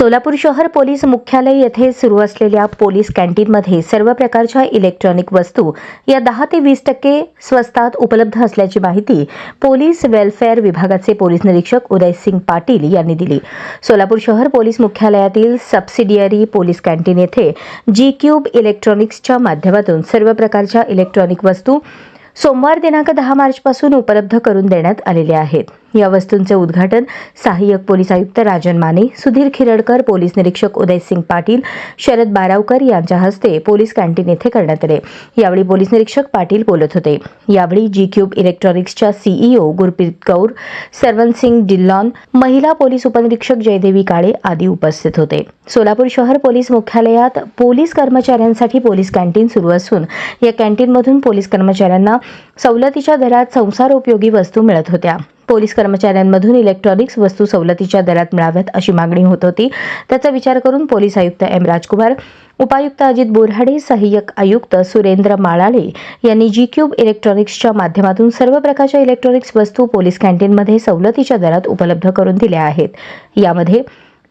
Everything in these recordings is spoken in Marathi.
सोलापूर शहर पोलीस मुख्यालय येथे सुरू असलेल्या पोलीस कॅन्टीनमध्ये सर्व प्रकारच्या इलेक्ट्रॉनिक वस्तू या दहा ते वीस टक्के स्वस्तात उपलब्ध असल्याची माहिती पोलीस वेलफेअर विभागाचे पोलीस निरीक्षक उदयसिंग पाटील यांनी दिली. सोलापूर शहर पोलीस मुख्यालयातील सबसिडियरी पोलीस कॅन्टीन येथे जी क्यूब इलेक्ट्रॉनिक्सच्या माध्यमातून सर्व प्रकारच्या इलेक्ट्रॉनिक वस्तू सोमवार दिनांक दहा मार्चपासून उपलब्ध करून देण्यात आलेल्या आहेत. या वस्तूंचे उद्घाटन सहाय्यक पोलीस आयुक्त राजन माने सुधीर खिरडकर पोलीस निरीक्षक उदयसिंग पाटील शरद बारावकर यांच्या हस्ते पोलीस कॅन्टीन येथे करण्यात आले. यावेळी पोलीस निरीक्षक पाटील बोलत होते. यावेळी जी क्यूब इलेक्ट्रॉनिक्सच्या सीईओ गुरप्रीत कौर सरवनसिंग डिल्लॉन महिला पोलीस उपनिरीक्षक जयदेवी काळे आदी उपस्थित होते. सोलापूर शहर पोलीस मुख्यालयात पोलीस कर्मचाऱ्यांसाठी पोलीस कॅन्टीन सुरू असून या कॅन्टीनमधून पोलीस कर्मचाऱ्यांना सवलतीच्या दरात संसारोपयोगी वस्तू मिळत होत्या. पोलीस कर्मचाऱ्यांमधून इलेक्ट्रॉनिक्स वस्तू सवलतीच्या दरात मिळाव्यात अशी मागणी होत होती. त्याचा विचार करून पोलीस आयुक्त एम. राजकुमार उपायुक्त अजित बोरहाडे सहाय्यक आयुक्त सुरेंद्र माळाळे यांनी जी क्यूब इलेक्ट्रॉनिक्सच्या माध्यमातून सर्व प्रकारच्या इलेक्ट्रॉनिक्स वस्तू पोलीस कॅन्टीनमध्ये सवलतीच्या दरात उपलब्ध करून दिल्या आहेत. यामध्ये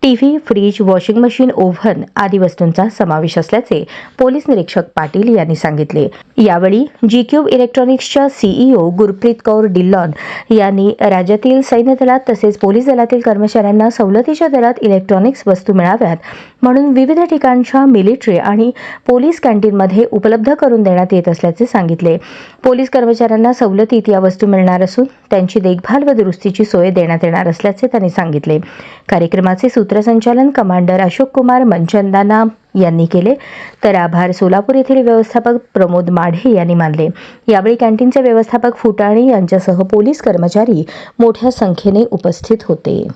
TV fridge washing machine oven आदी वस्तूंचा समावेश असल्याचे पोलीस निरीक्षक पाटील यांनी सांगितले. यावेळी जी क्यूब इलेक्ट्रॉनिक्सच्या सीईओ गुरप्रीत कौर डिल्लॉन यांनी राज्यातील सैन्य दलात तसेच पोलीस दलातील कर्मचाऱ्यांना सवलतीच्या दरात इलेक्ट्रॉनिक्स वस्तू मिळाव्यात म्हणून विविध ठिकाणच्या मिलिटरी आणि पोलीस कॅन्टीनमध्ये उपलब्ध करून देण्यात येत असल्याचे सांगितले. पोलीस कर्मचाऱ्यांना सवलतीत या वस्तू मिळणार असून त्यांची देखभाल व दुरुस्तीची सोय देण्यात येणार असल्याचे त्यांनी सांगितले. कार्यक्रमाचे सूत्र सूत्रसंचालन कमांडर अशोक कुमार मनचंदाना यांनी केले. तर आभार सोलापूर येथील व्यवस्थापक प्रमोद माढे यांनी मानले. यावेळी कॅन्टीनचे व्यवस्थापक फुटाणे यांच्यासह पोलीस कर्मचारी मोठ्या संख्येने उपस्थित होते.